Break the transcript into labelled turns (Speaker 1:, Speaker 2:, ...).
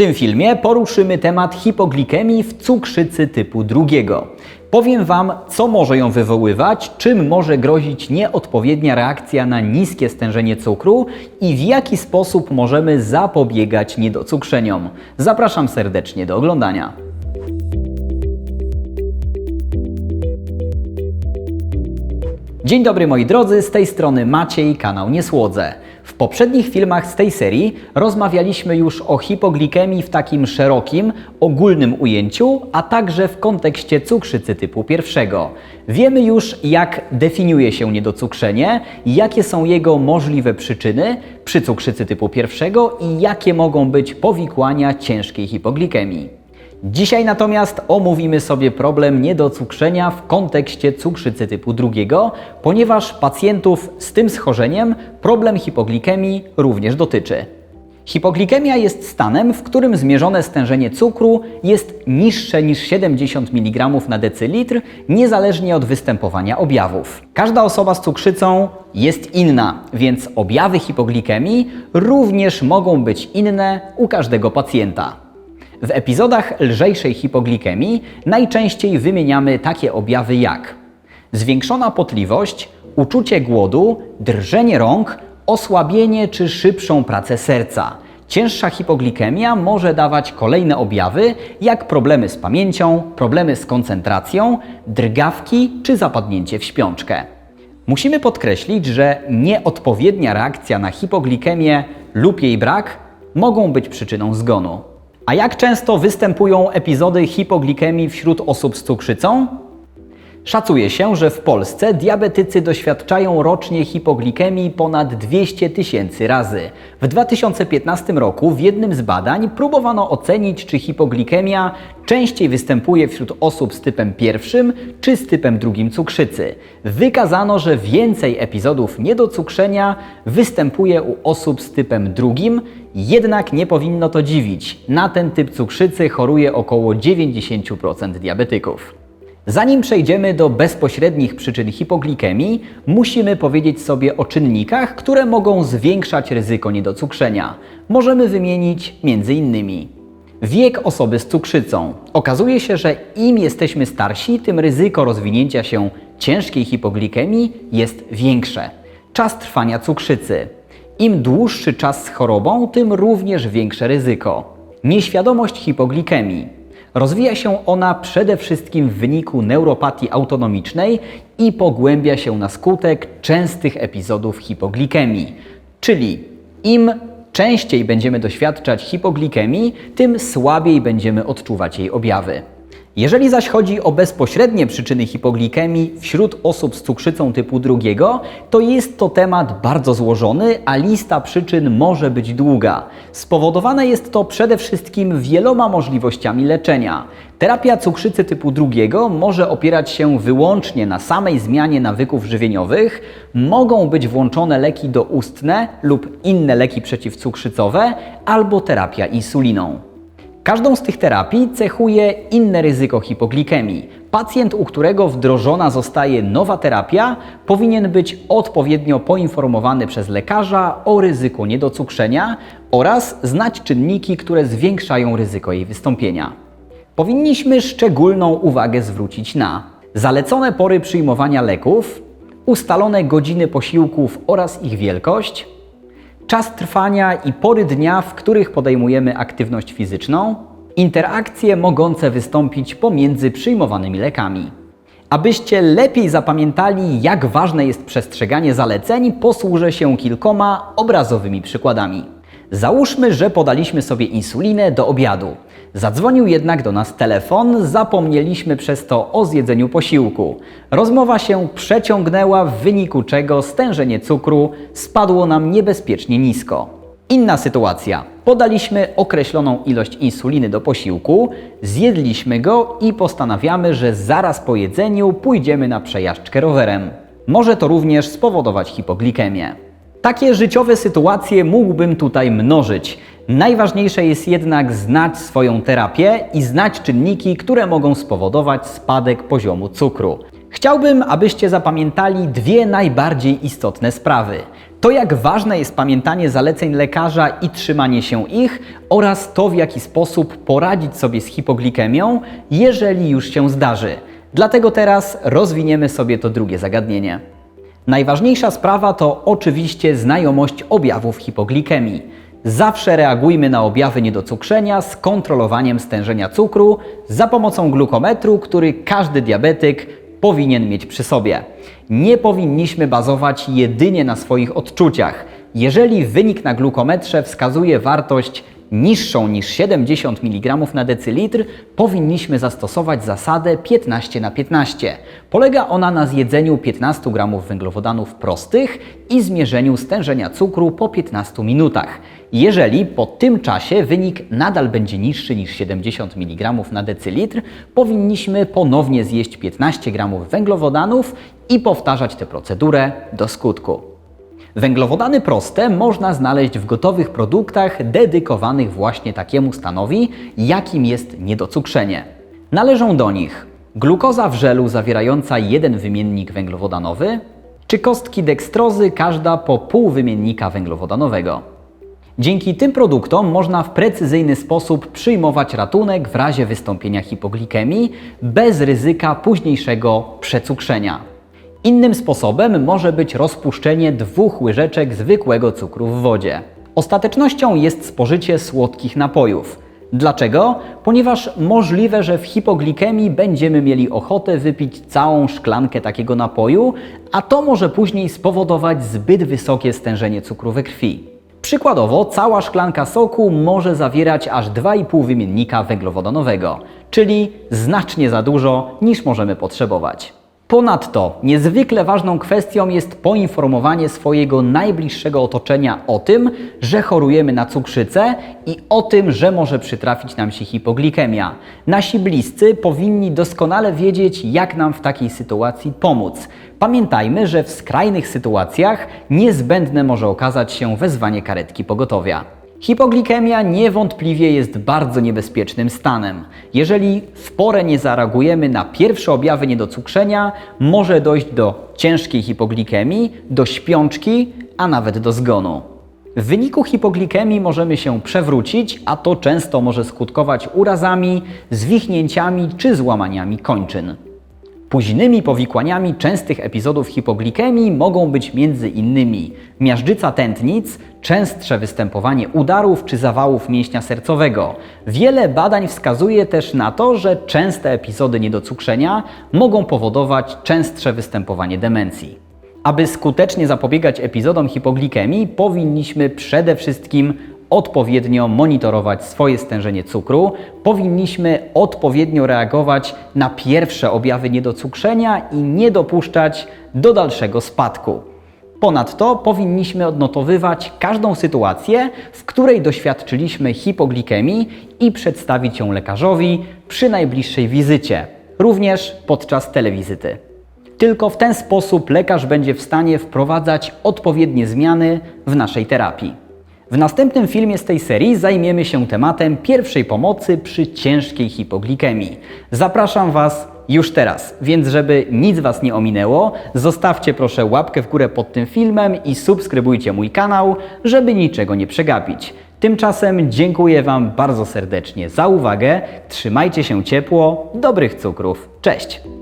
Speaker 1: tym filmie poruszymy temat hipoglikemii w cukrzycy typu drugiego. Powiem Wam, co może ją wywoływać, czym może grozić nieodpowiednia reakcja na niskie stężenie cukru i w jaki sposób możemy zapobiegać niedocukrzeniom. Zapraszam serdecznie do oglądania. Dzień dobry moi drodzy, z tej strony Maciej, kanał Niesłodze. Poprzednich filmach z tej serii rozmawialiśmy już o hipoglikemii w takim szerokim, ogólnym ujęciu, a także w kontekście cukrzycy typu pierwszego. Wiemy już, jak definiuje się niedocukrzenie, jakie są jego możliwe przyczyny przy cukrzycy typu pierwszego i jakie mogą być powikłania ciężkiej hipoglikemii. Dzisiaj natomiast omówimy sobie problem niedocukrzenia w kontekście cukrzycy typu drugiego, ponieważ pacjentów z tym schorzeniem problem hipoglikemii również dotyczy. Hipoglikemia jest stanem, w którym zmierzone stężenie cukru jest niższe niż 70 mg na decylitr, niezależnie od występowania objawów. Każda osoba z cukrzycą jest inna, więc objawy hipoglikemii również mogą być inne u każdego pacjenta. W epizodach lżejszej hipoglikemii najczęściej wymieniamy takie objawy jak zwiększona potliwość, uczucie głodu, drżenie rąk, osłabienie czy szybszą pracę serca. Cięższa hipoglikemia może dawać kolejne objawy, jak problemy z pamięcią, problemy z koncentracją, drgawki czy zapadnięcie w śpiączkę. Musimy podkreślić, że nieodpowiednia reakcja na hipoglikemię lub jej brak mogą być przyczyną zgonu. A jak często występują epizody hipoglikemii wśród osób z cukrzycą? Szacuje się, że w Polsce diabetycy doświadczają rocznie hipoglikemii ponad 200 tysięcy razy. W 2015 roku w jednym z badań próbowano ocenić, czy hipoglikemia częściej występuje wśród osób z typem pierwszym czy z typem drugim cukrzycy. Wykazano, że więcej epizodów niedocukrzenia występuje u osób z typem drugim, jednak nie powinno to dziwić. Na ten typ cukrzycy choruje około 90% diabetyków. Zanim przejdziemy do bezpośrednich przyczyn hipoglikemii, musimy powiedzieć sobie o czynnikach, które mogą zwiększać ryzyko niedocukrzenia. Możemy wymienić m.in. wiek osoby z cukrzycą. Okazuje się, że im jesteśmy starsi, tym ryzyko rozwinięcia się ciężkiej hipoglikemii jest większe. Czas trwania cukrzycy. Im dłuższy czas z chorobą, tym również większe ryzyko. Nieświadomość hipoglikemii. Rozwija się ona przede wszystkim w wyniku neuropatii autonomicznej i pogłębia się na skutek częstych epizodów hipoglikemii. Czyli im częściej będziemy doświadczać hipoglikemii, tym słabiej będziemy odczuwać jej objawy. Jeżeli zaś chodzi o bezpośrednie przyczyny hipoglikemii wśród osób z cukrzycą typu drugiego, to jest to temat bardzo złożony, a lista przyczyn może być długa. Spowodowane jest to przede wszystkim wieloma możliwościami leczenia. Terapia cukrzycy typu drugiego może opierać się wyłącznie na samej zmianie nawyków żywieniowych, mogą być włączone leki doustne lub inne leki przeciwcukrzycowe albo terapia insuliną. Każdą z tych terapii cechuje inne ryzyko hipoglikemii. Pacjent, u którego wdrożona zostaje nowa terapia, powinien być odpowiednio poinformowany przez lekarza o ryzyku niedocukrzenia oraz znać czynniki, które zwiększają ryzyko jej wystąpienia. Powinniśmy szczególną uwagę zwrócić na zalecone pory przyjmowania leków, ustalone godziny posiłków oraz ich wielkość, czas trwania i pory dnia, w których podejmujemy aktywność fizyczną, interakcje mogące wystąpić pomiędzy przyjmowanymi lekami. Abyście lepiej zapamiętali, jak ważne jest przestrzeganie zaleceń, posłużę się kilkoma obrazowymi przykładami. Załóżmy, że podaliśmy sobie insulinę do obiadu. Zadzwonił jednak do nas telefon, zapomnieliśmy przez to o zjedzeniu posiłku. Rozmowa się przeciągnęła, w wyniku czego stężenie cukru spadło nam niebezpiecznie nisko. Inna sytuacja. Podaliśmy określoną ilość insuliny do posiłku, zjedliśmy go i postanawiamy, że zaraz po jedzeniu pójdziemy na przejażdżkę rowerem. Może to również spowodować hipoglikemię. Takie życiowe sytuacje mógłbym tutaj mnożyć. Najważniejsze jest jednak znać swoją terapię i znać czynniki, które mogą spowodować spadek poziomu cukru. Chciałbym, abyście zapamiętali dwie najbardziej istotne sprawy. To, jak ważne jest pamiętanie zaleceń lekarza i trzymanie się ich, oraz to, w jaki sposób poradzić sobie z hipoglikemią, jeżeli już się zdarzy. Dlatego teraz rozwiniemy sobie to drugie zagadnienie. Najważniejsza sprawa to oczywiście znajomość objawów hipoglikemii. Zawsze reagujmy na objawy niedocukrzenia z kontrolowaniem stężenia cukru za pomocą glukometru, który każdy diabetyk powinien mieć przy sobie. Nie powinniśmy bazować jedynie na swoich odczuciach. Jeżeli wynik na glukometrze wskazuje wartość niższą niż 70 mg na decylitr, powinniśmy zastosować zasadę 15 na 15. Polega ona na zjedzeniu 15 g węglowodanów prostych i zmierzeniu stężenia cukru po 15 minutach. Jeżeli po tym czasie wynik nadal będzie niższy niż 70 mg na decylitr, powinniśmy ponownie zjeść 15 g węglowodanów i powtarzać tę procedurę do skutku. Węglowodany proste można znaleźć w gotowych produktach dedykowanych właśnie takiemu stanowi, jakim jest niedocukrzenie. Należą do nich glukoza w żelu zawierająca jeden wymiennik węglowodanowy, czy kostki dekstrozy, każda po pół wymiennika węglowodanowego. Dzięki tym produktom można w precyzyjny sposób przyjmować ratunek w razie wystąpienia hipoglikemii bez ryzyka późniejszego przecukrzenia. Innym sposobem może być rozpuszczenie dwóch łyżeczek zwykłego cukru w wodzie. Ostatecznością jest spożycie słodkich napojów. Dlaczego? Ponieważ możliwe, że w hipoglikemii będziemy mieli ochotę wypić całą szklankę takiego napoju, a to może później spowodować zbyt wysokie stężenie cukru we krwi. Przykładowo, cała szklanka soku może zawierać aż 2,5 wymiennika węglowodanowego, czyli znacznie za dużo niż możemy potrzebować. Ponadto niezwykle ważną kwestią jest poinformowanie swojego najbliższego otoczenia o tym, że chorujemy na cukrzycę i o tym, że może przytrafić nam się hipoglikemia. Nasi bliscy powinni doskonale wiedzieć, jak nam w takiej sytuacji pomóc. Pamiętajmy, że w skrajnych sytuacjach niezbędne może okazać się wezwanie karetki pogotowia. Hipoglikemia niewątpliwie jest bardzo niebezpiecznym stanem. Jeżeli w porę nie zareagujemy na pierwsze objawy niedocukrzenia, może dojść do ciężkiej hipoglikemii, do śpiączki, a nawet do zgonu. W wyniku hipoglikemii możemy się przewrócić, a to często może skutkować urazami, zwichnięciami czy złamaniami kończyn. Późnymi powikłaniami częstych epizodów hipoglikemii mogą być m.in. miażdżyca tętnic, częstsze występowanie udarów czy zawałów mięśnia sercowego. Wiele badań wskazuje też na to, że częste epizody niedocukrzenia mogą powodować częstsze występowanie demencji. Aby skutecznie zapobiegać epizodom hipoglikemii, powinniśmy przede wszystkim odpowiednio monitorować swoje stężenie cukru, powinniśmy odpowiednio reagować na pierwsze objawy niedocukrzenia i nie dopuszczać do dalszego spadku. Ponadto powinniśmy odnotowywać każdą sytuację, w której doświadczyliśmy hipoglikemii i przedstawić ją lekarzowi przy najbliższej wizycie, również podczas telewizyty. Tylko w ten sposób lekarz będzie w stanie wprowadzać odpowiednie zmiany w naszej terapii. W następnym filmie z tej serii zajmiemy się tematem pierwszej pomocy przy ciężkiej hipoglikemii. Zapraszam Was już teraz, więc żeby nic Was nie ominęło, zostawcie proszę łapkę w górę pod tym filmem i subskrybujcie mój kanał, żeby niczego nie przegapić. Tymczasem dziękuję Wam bardzo serdecznie za uwagę, trzymajcie się ciepło, dobrych cukrów, cześć!